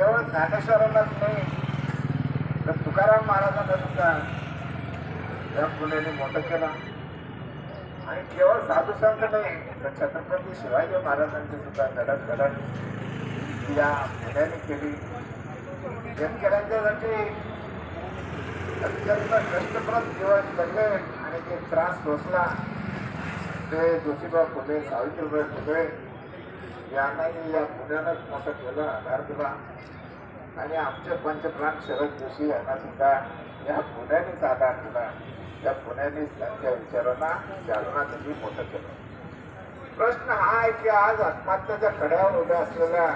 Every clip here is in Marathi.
केवळ ज्ञानेश्वरांनाच नाही तर तुकाराम महाराजांना सुद्धा या फुलेने मोठं केलं आणि केवळ साधू संत नाही तर छत्रपती शिवाजी महाराजांची सुद्धा घडत घडत या फुल्याने केली. शेतकऱ्यांच्यासाठी अत्यंत कष्टप्रद जीवन जगले आणि जे त्रास सोसला. ते ज्योतिबा फुले सावित्रीबाई फुले यांनाही या पुण्यानंच मोठं केलं आधार दिला. आणि आमचे पंचप्राण शरद जोशी यांना सुद्धा या पुण्यानेच आधार दिला. त्या पुण्यानेच त्यांच्या विचारांना चालना त्यांनी मोठं केलं. प्रश्न हा आहे की आज आत्महत्याच्या कड्यावर उभ्या असलेल्या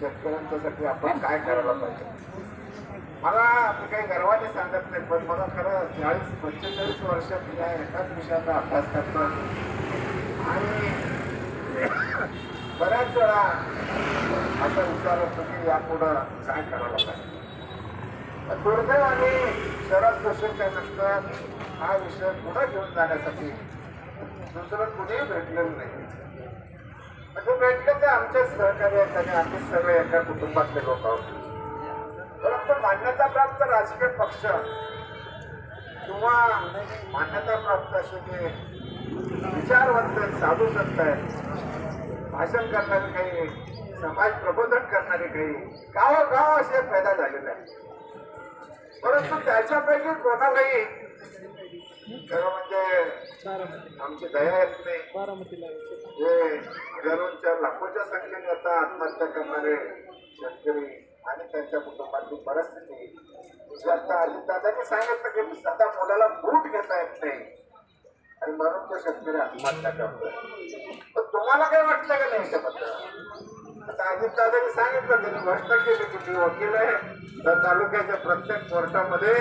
शेतकऱ्यांच्यासाठी आपण काय करायला पाहिजे? मला मी काही गर्वाने सांगत नाही पण मला खरं चाळीस पंचेचाळीस वर्ष मी या एकाच विषयाचा अभ्यास करतो आणि बऱ्याच वेळा असा विचार होतो की यापुढं काय करायला पाहिजे दुर्दैवाने शरद जोशींच्या नंतर हा विषय पुढे घेऊन जाण्यासाठी दुसरं कुणीही भेटलेलं नाही. म्हणजे भेटलं ते आमचेच सहकारी आहेत आणि आम्ही सगळे एका कुटुंबातले लोक आहोत. परंतु मान्यताप्राप्त राजकीय पक्ष किंवा मान्यता प्राप्त असे जे विचारवंत साधू संत आहेत भाषण करणारे काही समाज प्रबोधन करणारे काही गावोगाव असे पैदा झालेले आहे परंतु त्याच्यापैकी कोणालाही खरं म्हणजे आमची दया येत नाही. जे हजारोंच्या लाखोच्या संख्येने आता आत्महत्या करणारे शेतकरी आणि त्यांच्या कुटुंबातली परिस्थिती आता आली दादांनी सांगितलं की स्वतः मुलाला बूट घेता येत नाही. आणि म्हणून तो शेतकरी आत्महत्या करतोय. पण तुम्हाला काय वाटलं का नाही याच्याबद्दल आता अजित दादांनी सांगितलं त्यांनी घोषणा केली की मी वकील आहे तर तालुक्याच्या प्रत्येक कोर्टामध्ये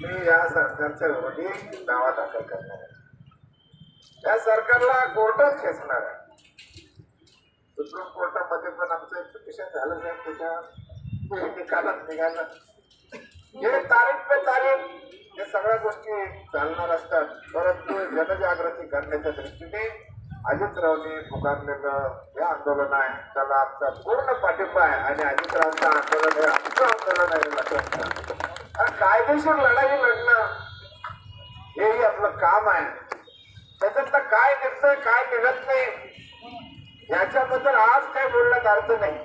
मी या सरकारच्या विरोधी दावा दाखल करणार आहे. त्या सरकारला कोर्टच खेचणार आहे. सुप्रीम कोर्टामध्ये पण आमचं पिटिशन झालं साहेब त्याच्या निकालात निघालं. हे तारीख पे तारीख सगळ्या गोष्टी चालणार असतात. परंतु जनजागृती करण्याच्या दृष्टीने अजितरावने पुकारलेलं हे आंदोलन आहे. त्याला आमचा पूर्ण पाठिंबा आहे आणि अजितरावचं आंदोलन हे आमचं आंदोलन आहे लक्षात कारण कायदेशीर लढाई लढणं हेही आपलं काम आहे. त्याच्यातलं काय निघतंय काय निघत नाही याच्याबद्दल आज काही बोलण्यात अर्थ नाही.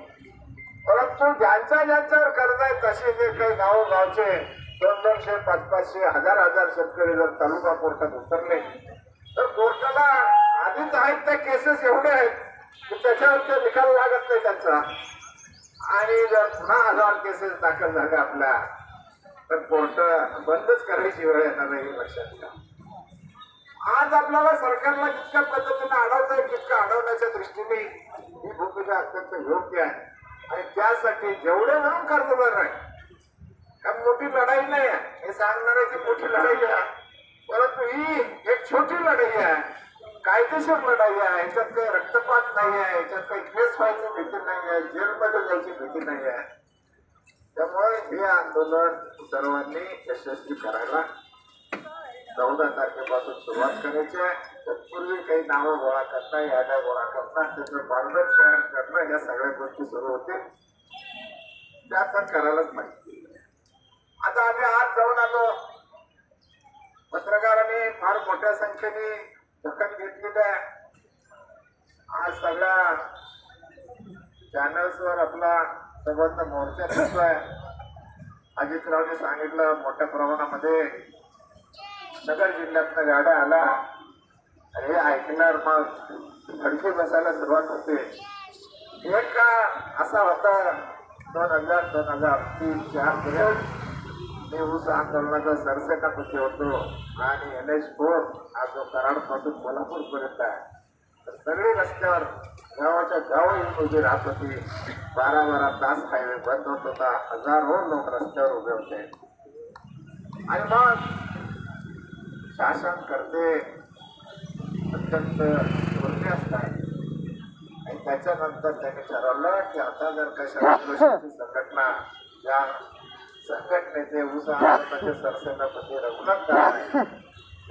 परंतु ज्यांच्या ज्यांच्यावर कर्ज आहे तसे जे काही गावोगावचे दोन दोनशे पाच पाचशे हजार हजार शेतकरी जर तालुका कोर्टात उतरले तर कोर्टाला आधीच आहेत त्या केसेस एवढे आहेत की त्याच्यावर ते निकाल लागत नाही त्यांचा. आणि जर पुन्हा हजार केसेस दाखल झाल्या आपल्या तर कोर्ट बंदच करायची वेळ येणार नाही लक्षात घ्या. आज आपल्याला सरकारला जितक्या पद्धतीने अडवता येईल तितकं अडवण्याच्या दृष्टीने ही भूमिका अत्यंत योग्य आहे. आणि त्यासाठी जेवढे म्हणून कर्जदार आहे कारण मोठी आहे सांगणाऱ्याची मोठी लढाई आहे. परंतु ही एक छोटी लढाई आहे. कायदेशीर लढाई आहे. याच्यात काही रक्तपात नाही आहे. याच्यात काही केस व्हायची भीती नाही आहे. जेलमध्ये जायची भीती नाही आहे. त्यामुळे हे आंदोलन सर्वांनी यशस्वी करायला चौदा तारखेपासून सुरुवात करायची आहे. तत्पूर्वी काही नावं गोळा करता याद्या गोळा करता त्याचं बांधत करणं या सगळ्या गोष्टी सुरू होतील. त्या आता करायलाच माहिती. आता आम्ही आज जाऊन आलो. पत्रकारांनी फार मोठ्या संख्येने दखल घेतलेलं आहे. आज सगळ्या चॅनल्सवर आपला संबंध मोर्चा दिसतोय. अजितरावने सांगितलं मोठ्या प्रमाणामध्ये नगर जिल्ह्यातनं गाड्या आल्या. हे ऐकणार मग धडकी बसायला सुरुवात होते. एक असा होता दोन हजार दोन हजार तीन चार पर्यंत मी ऊस आंदोलनाचा सरसेनापती होतो. आणि एन एच फोर हा जो कराडपासून पर्यंत आहे. तर सगळे रस्त्यावर गावाच्या गाव येऊन उभी राहत होती. बारा बारा तास हायवे बंद होत होता. हजारो लोक रस्त्यावर उभे होते. आणि मग शासन करते. अत्यंत दुर्मी असतात आणि त्याच्यानंतर त्यांनी ठरवलं की आता जर कशा संघटना या संघटनेचे आंदोलनाचे सरसेनापती रघुनाथ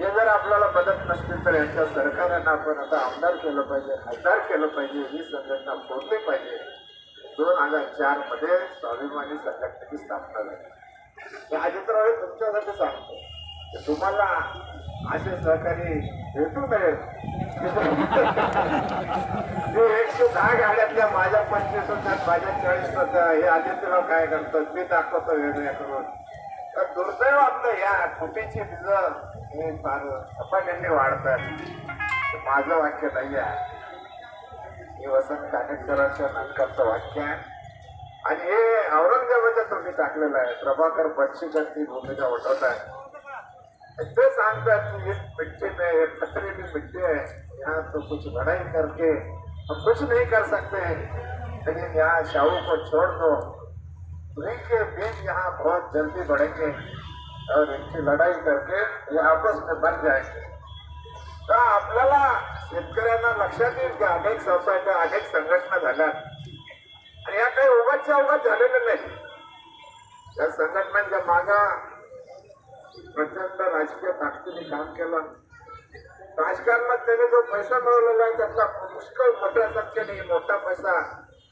हे जर आपल्याला मदत नसतील तर यांच्या सरकारांना आपण आता आमदार केलं पाहिजे खासदार केलं पाहिजे ही संघटना फोडली पाहिजे. दोन हजार चारमध्ये स्वाभिमानी संघटनेची स्थापना झाली. हे अजितराव हे तुमच्यासाठी सांगतो. की तुम्हाला असे सहकारी भेटू नये जे एकशे दहा गाड्यातल्या माझ्या पंचवीस होत्यात माझ्या चाळीस होत्या हे आदित्यराव काय करतात? मी दाखवतो वेगळ्या करून तर दुर्दैव आपलं या फुटीची बीजं हे फार झपाट्याने वाढतात. माझं वाक्य नाही आहे. हे वसंत कानेटकरांच्या नाटकाचं वाक्य आहे. आणि हे औरंगजेबाच्या तुम्ही टाकलेलं आहे. प्रभाकर बक्षीकर ती भूमिका वटवत आहे. ते सांगतात कि इस मिट्टी में ये खतरे की मिट्टी है यहाँ तो कुछ लड़ाई करके हम कुछ नहीं कर सकते। लेकिन यहाँ शाहू को छोड़ दो। उन्हीं के बीच यहाँ बहुत जल्दी बढ़ेंगे और इनकी लड़ाई करके ये आपस में बन जाएंगे। तर आपल्याला शेतकऱ्यांना लक्षात येईल की अनेक सोसायट्या अनेक संघटना झाल्या आणि या काही उगाच्या उगाच झालेल्या नाही त्या संघटनांच्या मागा प्रचंड राजकीय ताकदीने काम केलं. राजकारणात त्याने जो पैसा मिळवलेला आहे त्यातला पुष्कळ मोठ्या संख्येने मोठा पैसा